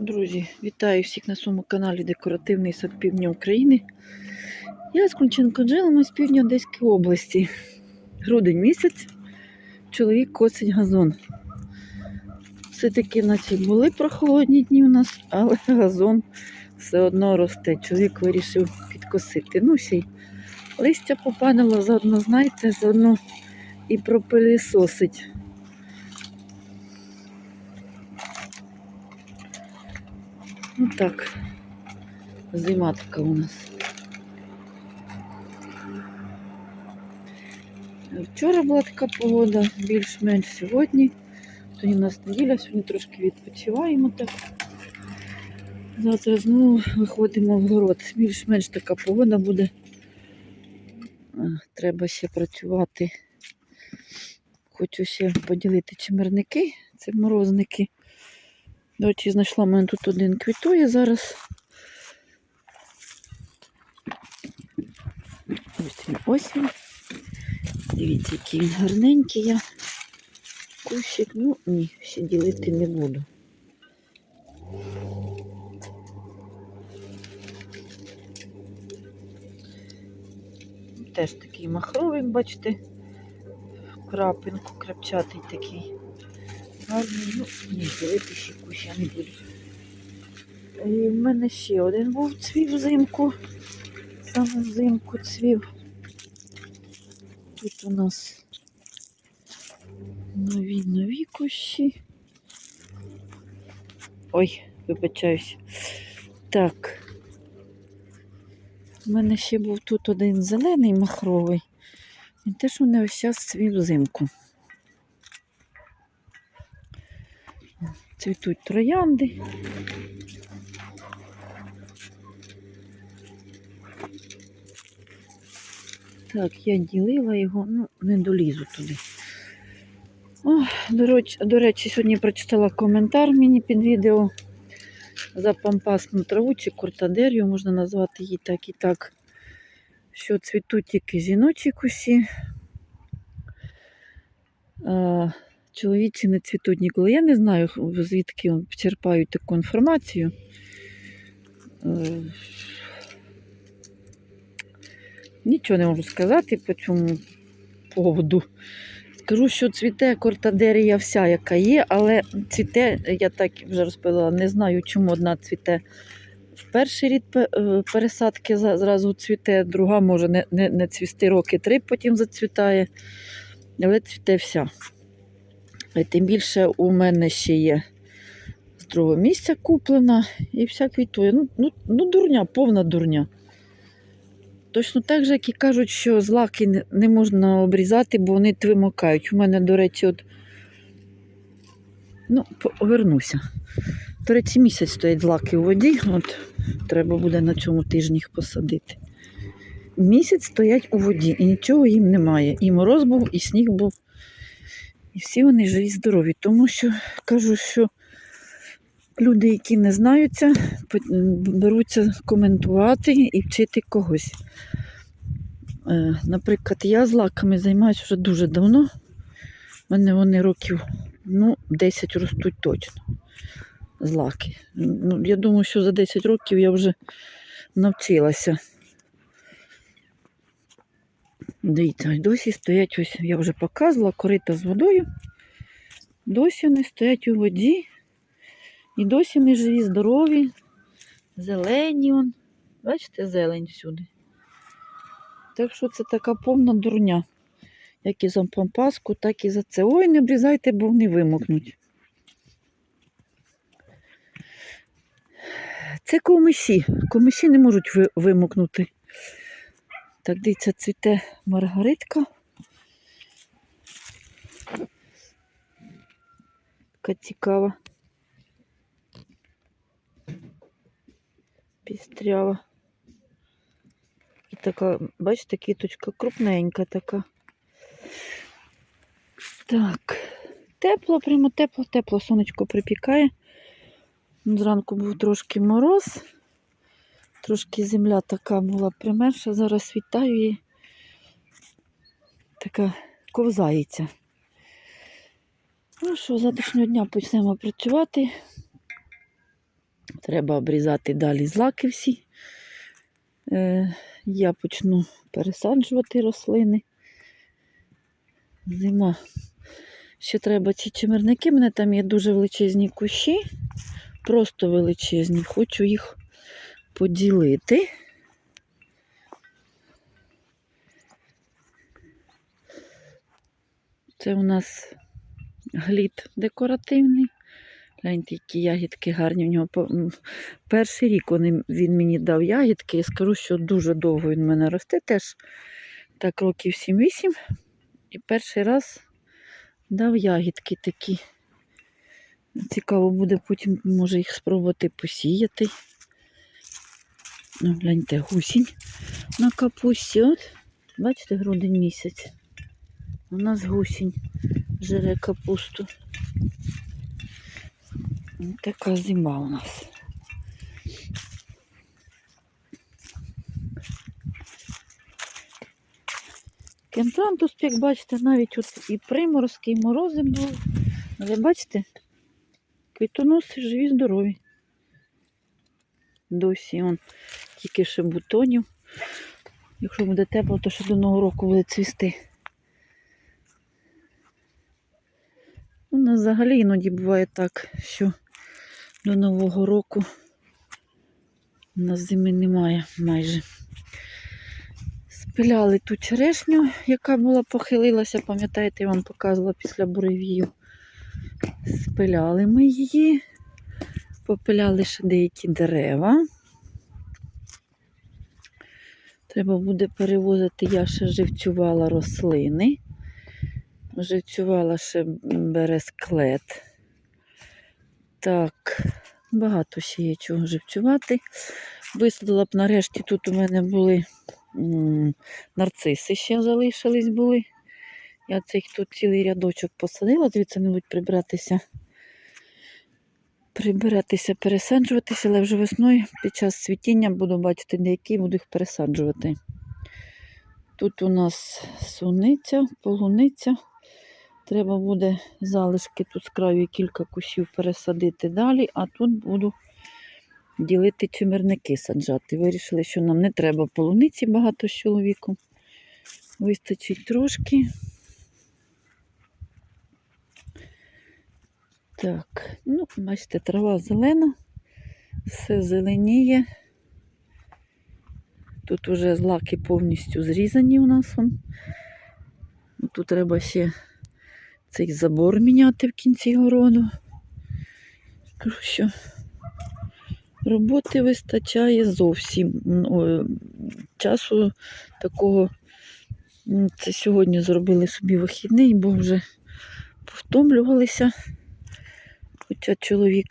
Друзі, вітаю всіх на своєму каналі Декоративний сад Півдня України. Я з Кунченко Джелема з півдня Одеської області. Грудень місяць. Чоловік косить газон. Все-таки наче були прохолодні дні у нас, але газон все одно росте. Чоловік вирішив підкосити. Ну, ще й листя попадало, заодно, знаєте, заодно і пропилісосить. Ну так, зима така у нас. Вчора була така погода, більш-менш сьогодні. Сьогодні у нас неділя, сьогодні трошки відпочиваємо так. Завтра знову виходимо в город. Більш-менш така погода буде. Треба ще працювати. Хочу ще поділити чимерники, це морозники. Речі, знайшла в мене тут один квітує зараз. Ось він, ось він. Дивіться, який він гарненький я. Кущик, ну ні, ще ділити не буду. Теж такий махровий, бачите, крапинку, крапчатий такий. Гарний, ну, ні, дивити ще кущ я не буду. І в мене ще один був цвів взимку. Саме взимку цвів. Тут у нас нові нові кущі. Ой, вибачаюсь. Так. У мене ще був тут один зелений махровий. І теж у ось час цвів взимку. Цвітуть троянди. Так, я ділила його, ну, не долізу туди. О, до, речі, до речі, сьогодні прочитала коментар мені під відео за пампасну траву чи куртадерію, можна назвати її так і так, що цвітуть тільки жіночі кусі. Чоловічі не цвітуть ніколи. Я не знаю, звідки черпають таку інформацію. Е, Нічого не можу сказати по цьому поводу. Скажу, що цвіте кортадерія вся, яка є, але цвіте, я так вже розповідала, не знаю, чому одна цвіте в перший рід е, пересадки зразу цвіте, друга може не, не, не цвісти роки три, потім зацвітає, але цвіте вся. Тим більше у мене ще є з другого місця куплена і вся квітує. Ну, ну, ну дурня, повна дурня. Точно так же, як і кажуть, що злаки не- можна обрізати, бо вони вимокають. У мене, до речі, от. Ну, повернуся. Речі, місяць стоять злаки у воді. От треба буде на цьому тижні їх посадити. Місяць стоять у воді і нічого їм немає. І мороз був, і сніг був. І всі вони живі, здорові. Тому що кажу, що люди, які не знаються, беруться коментувати і вчити когось. Е, Наприклад, я з лаками займаюся вже дуже давно. У мене вони років ну, 10 ростуть точно. Злаки. Ну, я думаю, що за 10 років я вже навчилася. Дивіться, досі стоять, ось я вже показувала, корита з водою. Досі вони стоять у воді. І досі вони живі, здорові, зелені. Он. Бачите, зелень всюди. Так що це така повна дурня. Як і за пампаску, так і за це. Ой, не обрізайте, бо вони вимокнуть. Це комиші. Комиші не можуть вимокнути. Так, дивіться, цвіте маргаритка. Така цікава. Пістрява. І така, бачите, квіточка крупненька така. Так, тепло, прямо тепло, тепло, сонечко припікає. Зранку був трошки мороз, трошки земля така була примерша, зараз вітаю і така ковзається. Ну що, завтрашнього дня почнемо працювати. Треба обрізати далі злаки всі. Е, я почну пересаджувати рослини. Зима. Ще треба ці чимерники. У мене там є дуже величезні кущі, просто величезні. Хочу їх поділити. Це у нас глід декоративний. Гляньте, які ягідки гарні в нього. Перший рік він мені дав ягідки. Я скажу, що дуже довго він в мене росте. Теж так років 7-8. І перший раз дав ягідки такі. Цікаво буде потім, може, їх спробувати посіяти. Ну, гляньте, гусінь на капусті. От, бачите, грудень місяць. У нас гусінь жере капусту. Така зима у нас. Кемпрантус, як бачите, навіть от і приморозки, і морози були. Але бачите, квітоноси живі, здорові. Досі он тільки ще бутонів. Якщо буде тепло, то ще до нового року буде цвісти. У нас взагалі іноді буває так, що до Нового року у нас зими немає майже. Спиляли ту черешню, яка була похилилася, пам'ятаєте, я вам показувала після буревію. Спиляли ми її, попиляли ще деякі дерева. Треба буде перевозити, я ще живцювала рослини. Живцювала ще бересклет. Так, багато ще є чого живцювати. Висадила б нарешті, тут у мене були нарциси ще залишились були. Я цих тут цілий рядочок посадила, дивіться, не будуть прибратися. Прибиратися, пересаджуватися, але вже весною під час цвітіння буду бачити, деякі буду їх пересаджувати. Тут у нас суниця, полуниця. Треба буде залишки тут з краю кілька кущів пересадити далі, а тут буду ділити чимерники саджати. Вирішили, що нам не треба полуниці багато з чоловіком. Вистачить трошки. Так, ну, бачите, трава зелена, все зеленіє. Тут уже злаки повністю зрізані у нас. Вон. Тут треба ще цей забор міняти в кінці городу. Кажу, що роботи вистачає зовсім. Ну, Часу такого. Це сьогодні зробили собі вихідний, бо вже повтомлювалися. Хоча чоловік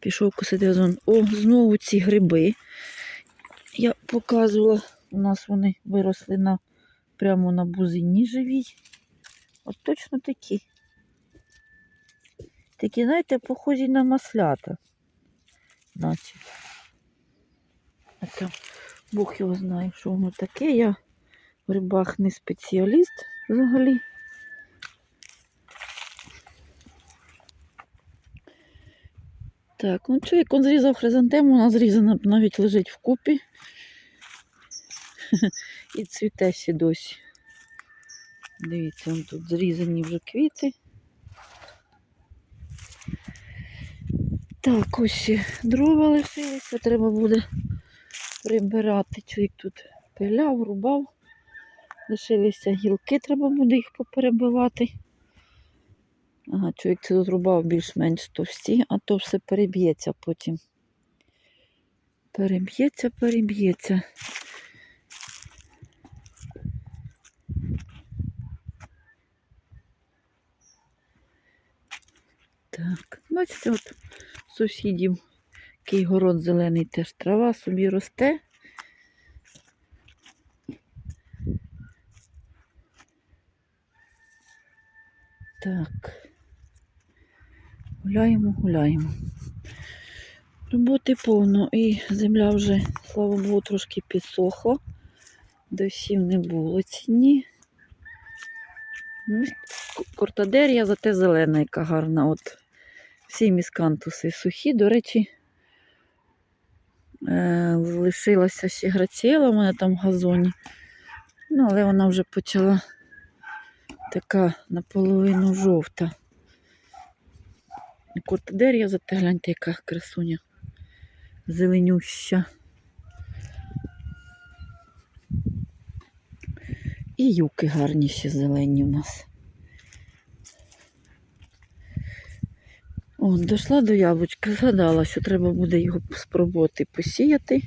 пішов косити газон. О, знову ці гриби. Я показувала, у нас вони виросли на, прямо на бузині живій. От точно такі. Такі, знаєте, похожі на маслята. Наче. А там Бог його знає, що воно таке. Я в рибах не спеціаліст взагалі. Так, ну чоловік він зрізав хризантему, вона зрізана навіть лежить вкупі. І цвіте ще досі. Дивіться, вон тут зрізані вже квіти. Так, ось дрова лишилися, треба буде прибирати. Чоловік тут пиляв, рубав. Лишилися гілки, треба буде їх поперебивати. Ага, чоловік це тут рубав більш-менш товсті, а то все переб'ється потім. Переб'ється, переб'ється. Так, бачите, от сусідів, який город зелений, теж трава собі росте. Так. Гуляємо, гуляємо. Роботи повно і земля вже, слава Богу, трошки підсохла. Дощів не було ці дні. Ну, Кортадерія зате зелена, яка гарна. От Всі міскантуси сухі, до речі. Е, лишилася ще граціела у мене там в газоні. Ну, але вона вже почала така наполовину жовта. Кортадерія, зате гляньте, яка красуня. Зеленюща. І юки гарні ще зелені у нас. О, дійшла до яблучка, згадала, що треба буде його спробувати посіяти.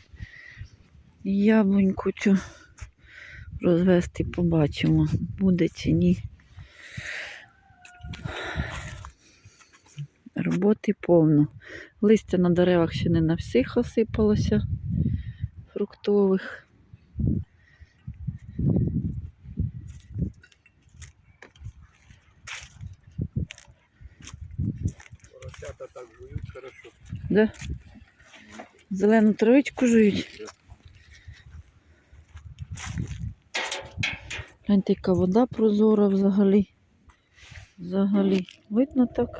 Яблуньку цю розвести, побачимо, буде чи ні. Роботи повно. Листя на деревах ще не на всіх осипалося фруктових. Поросята так жують хорошо. Да? Зелену травичку жують. Гляньте, яка вода прозора взагалі. Взагалі. Видно так.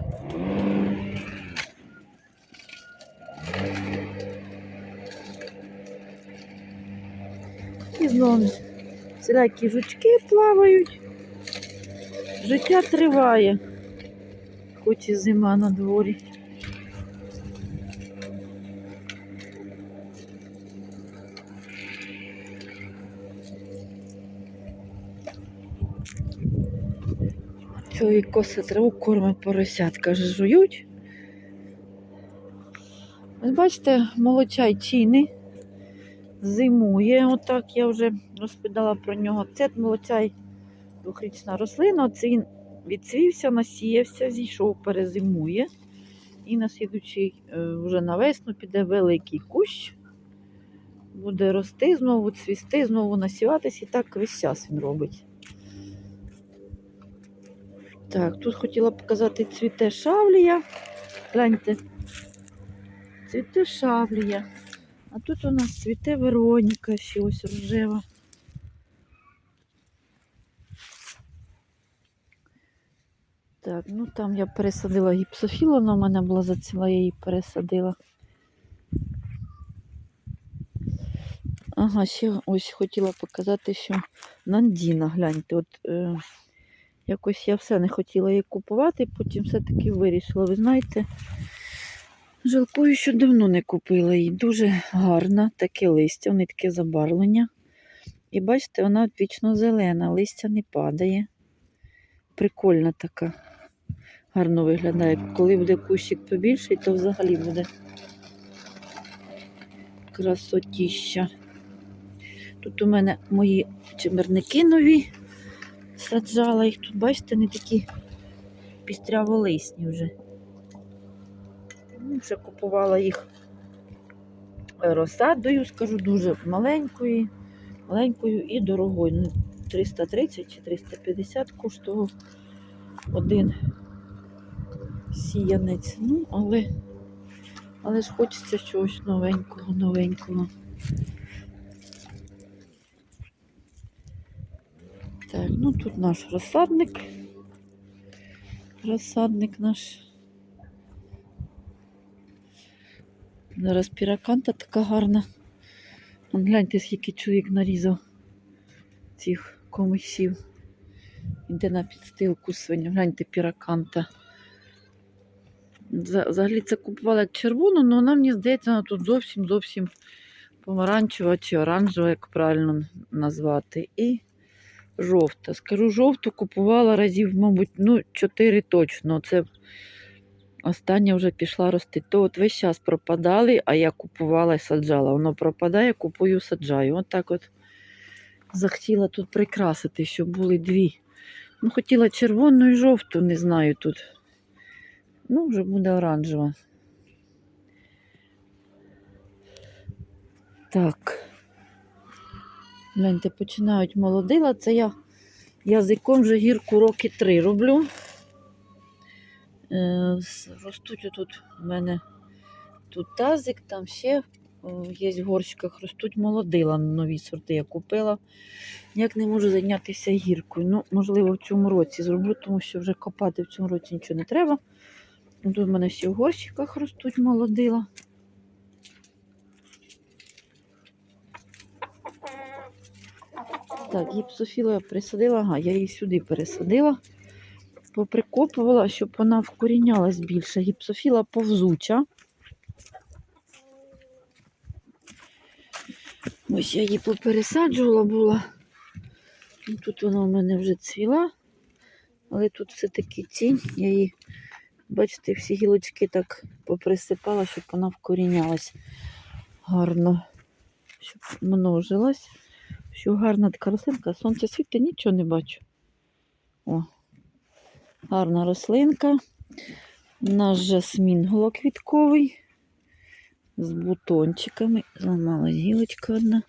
Знову всілякі жучки плавають. Життя триває, хоч і зима на дворі. Чоловік коса траву кормить поросят, каже, жують. Ось бачите, молочай чини зимує. Отак я вже розповідала про нього. Це молочай двохрічна рослина. Оце він відцвівся, насіявся, зійшов, перезимує. І на слідучий е, вже на весну піде великий кущ. Буде рости, знову цвісти, знову насіватись. І так весь час він робить. Так, тут хотіла показати цвіте шавлія. Гляньте. Цвіте шавлія. А тут у нас цвіте Вероніка, ще ось рожева. Так, ну там я пересадила гіпсофілу, вона в мене була заціла, я її пересадила. Ага, ще ось хотіла показати, що Нандіна, гляньте, от е, якось я все не хотіла її купувати, потім все-таки вирішила. Ви знаєте, жалкую, що давно не купила її. Дуже гарна, таке листя, вони таке забарвлення. І бачите, вона вічно зелена, листя не падає. Прикольна така. Гарно виглядає. Коли буде кущик побільший, то взагалі буде красотіща. Тут у мене мої чимерники нові. Саджала їх тут, бачите, не такі пістряволисні вже. Ну, Вже купувала їх розсадою, скажу, дуже маленькою, маленькою і дорогою. Ну, 330 чи 350 коштував один сіянець. Ну, але, але ж хочеться чогось новенького, новенького. Так, ну тут наш розсадник. Розсадник наш. Зараз піраканта така гарна. Гляньте, скільки чоловік нарізав цих комишів. Іде на підстилку свиня. Гляньте піраканта. Взагалі це купувала червону, але вона мені здається, вона тут зовсім зовсім помаранчева чи оранжева, як правильно назвати. І жовта. Скажу, жовту купувала разів, мабуть, ну, 4 точно. Це остання вже пішла рости. То от весь час пропадали, а я купувала і саджала. Воно пропадає, купую, саджаю. От так от захотіла тут прикрасити, щоб були дві. Ну, хотіла червону і жовту, не знаю тут. Ну, вже буде оранжева. Так. Гляньте, починають молодила. Це я язиком вже гірку роки три роблю. Е, ростуть тут у мене тут тазик, там ще є в горщиках, ростуть молодила нові сорти. Я купила. Ніяк не можу зайнятися гіркою. Ну, можливо, в цьому році зроблю, тому що вже копати в цьому році нічого не треба. Тут в мене ще в горщиках ростуть молодила. Так, гіпсофілу я присадила, ага, я її сюди пересадила, поприкопувала, щоб вона вкорінялась більше. Гіпсофіла повзуча. Ось я її попересаджувала була. Ну, Тут вона у мене вже цвіла, але тут все-таки тінь. Я її, бачите, всі гілочки так поприсипала, щоб вона вкорінялась гарно, щоб множилась. Що гарна така сонце світить, нічого не бачу. О, гарна рослинка. Наш жасмін голоквітковий з бутончиками. Зламалась гілочка одна.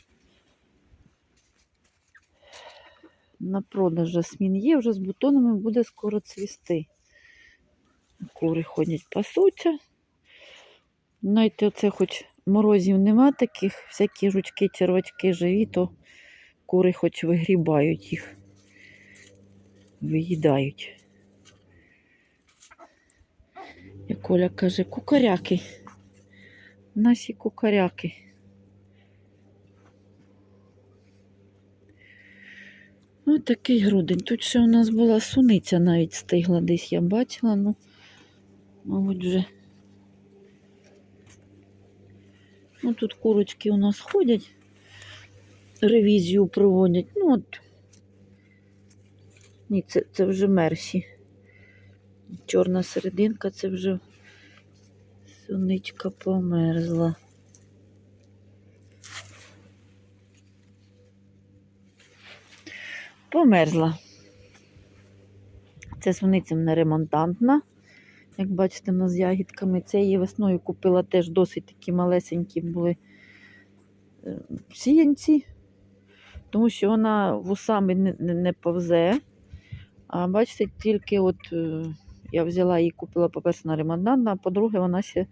На продаж жасмін є, вже з бутонами буде скоро цвісти. Кури ходять пасуться. Знаєте, оце хоч морозів нема таких, всякі жучки, червачки живі, то кури хоч вигрібають їх, виїдають. Як Коля каже, кукаряки. Наші кукаряки. Ось такий грудень. Тут ще у нас була суниця навіть стигла десь, я бачила, ну, мабуть, вже. Ну, тут курочки у нас ходять, ревізію проводять. Ну, от. Ні, це, це вже мерші. Чорна серединка, це вже суничка померзла. Померзла. Це суниця мене ремонтантна. Як бачите, вона з ягідками. Це її весною купила теж досить такі малесенькі були е, сіянці, тому що вона вусами не, не, не повзе. А бачите, тільки от е, я взяла її, купила, по-перше, на ремонтантна, а по-друге, вона ще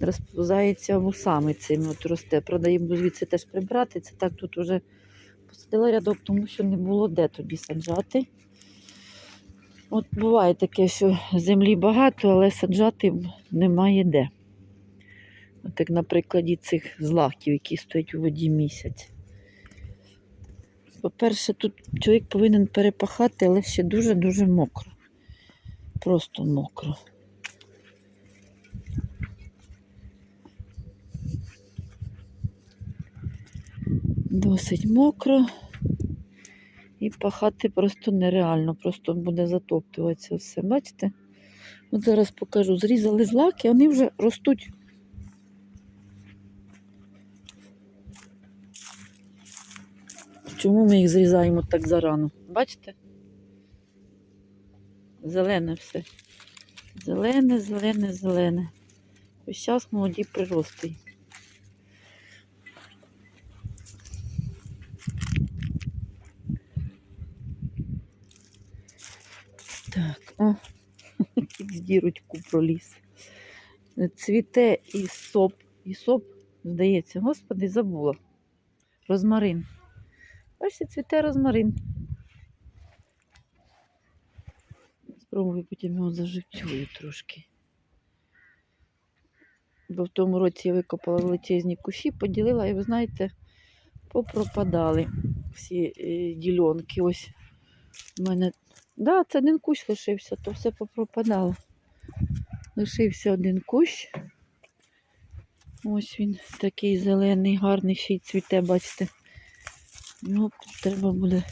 розповзається вусами цими от росте. Правда, буду звідси теж прибрати. Це так тут уже посадила рядок, тому що не було де тобі саджати. От буває таке, що землі багато, але саджати немає де. От як на прикладі цих злаків, які стоять у воді місяць. По-перше, тут чоловік повинен перепахати, але ще дуже-дуже мокро. Просто мокро. Досить мокро. І пахати просто нереально, просто буде затоптуватися все. Бачите? От зараз покажу. Зрізали злаки, вони вже ростуть. Чому ми їх зрізаємо так зарано? Бачите? Зелене все. Зелене, зелене, зелене. Ось зараз молоді прирости. Так, о, кіт з дірочку проліз. Цвіте і соп, і соп, здається, господи, забула. Розмарин. Бачите, цвіте розмарин. Спробую потім його заживцюю трошки. Бо в тому році я викопала величезні кущі, поділила, і ви знаєте, попропадали всі е, ділянки. Ось у мене Да, це один кущ лишився, то все попропадало. Лишився один кущ. Ось він такий зелений, гарний, ще й цвіте, бачите. Ну, треба буде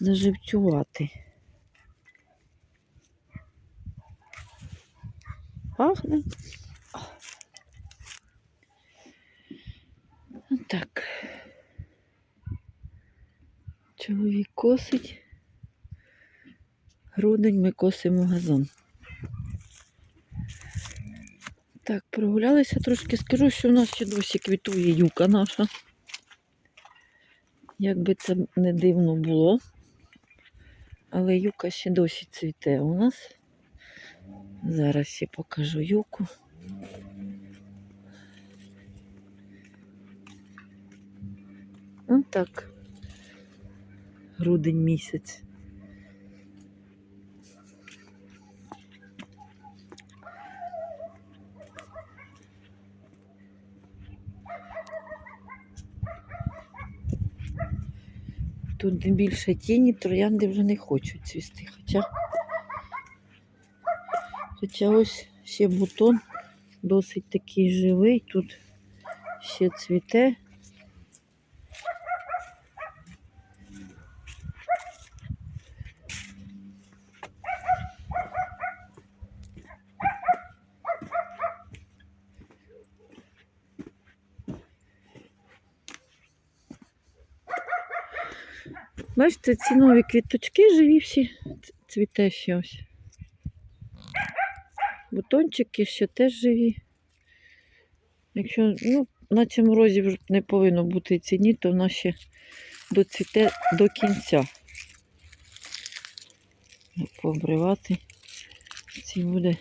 заживцювати. Пахне. Так. Чоловік косить. Грудень ми косимо газон. Так, прогулялися трошки. Скажу, що в нас ще досі квітує юка наша. Як би це не дивно було. Але юка ще досі цвіте у нас. Зараз ще покажу юку. Ну так, грудень місяць. Тут більше тіні, троянди вже не хочуть цвісти, хоча хоча ось ще бутон досить такий живий, тут ще цвіте. Бачите, ці нові квіточки живі всі, цвіте ще ось. Бутончики ще теж живі. Якщо, ну, на цьому розі вже не повинно бути ціні, то вона ще доцвіте до кінця. Пообривати. Ці буде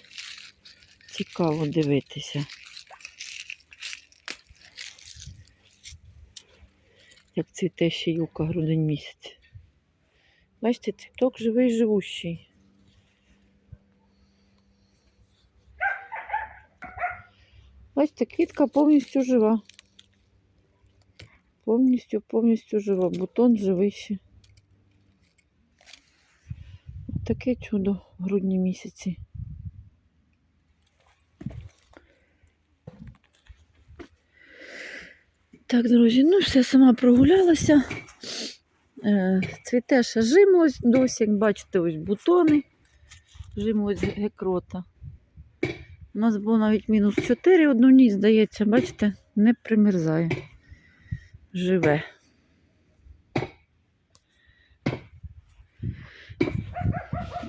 цікаво дивитися. Як цвіте ще юка грудень місяць. Бачите, цвіток живий живущий. Бачите, квітка повністю жива. Повністю, повністю жива. Бутон живий ще. Таке чудо в грудні місяці. Так, друзі, ну все, сама прогулялася. Е, Цвіте ще жимолось досі, бачите, ось бутони. Жимолось гекрота. У нас було навіть мінус 4 одну ніч, здається, бачите, не примерзає. Живе.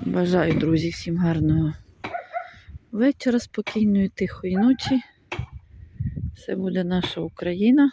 Бажаю, друзі, всім гарного вечора, спокійної, тихої ночі. Все буде наша Україна.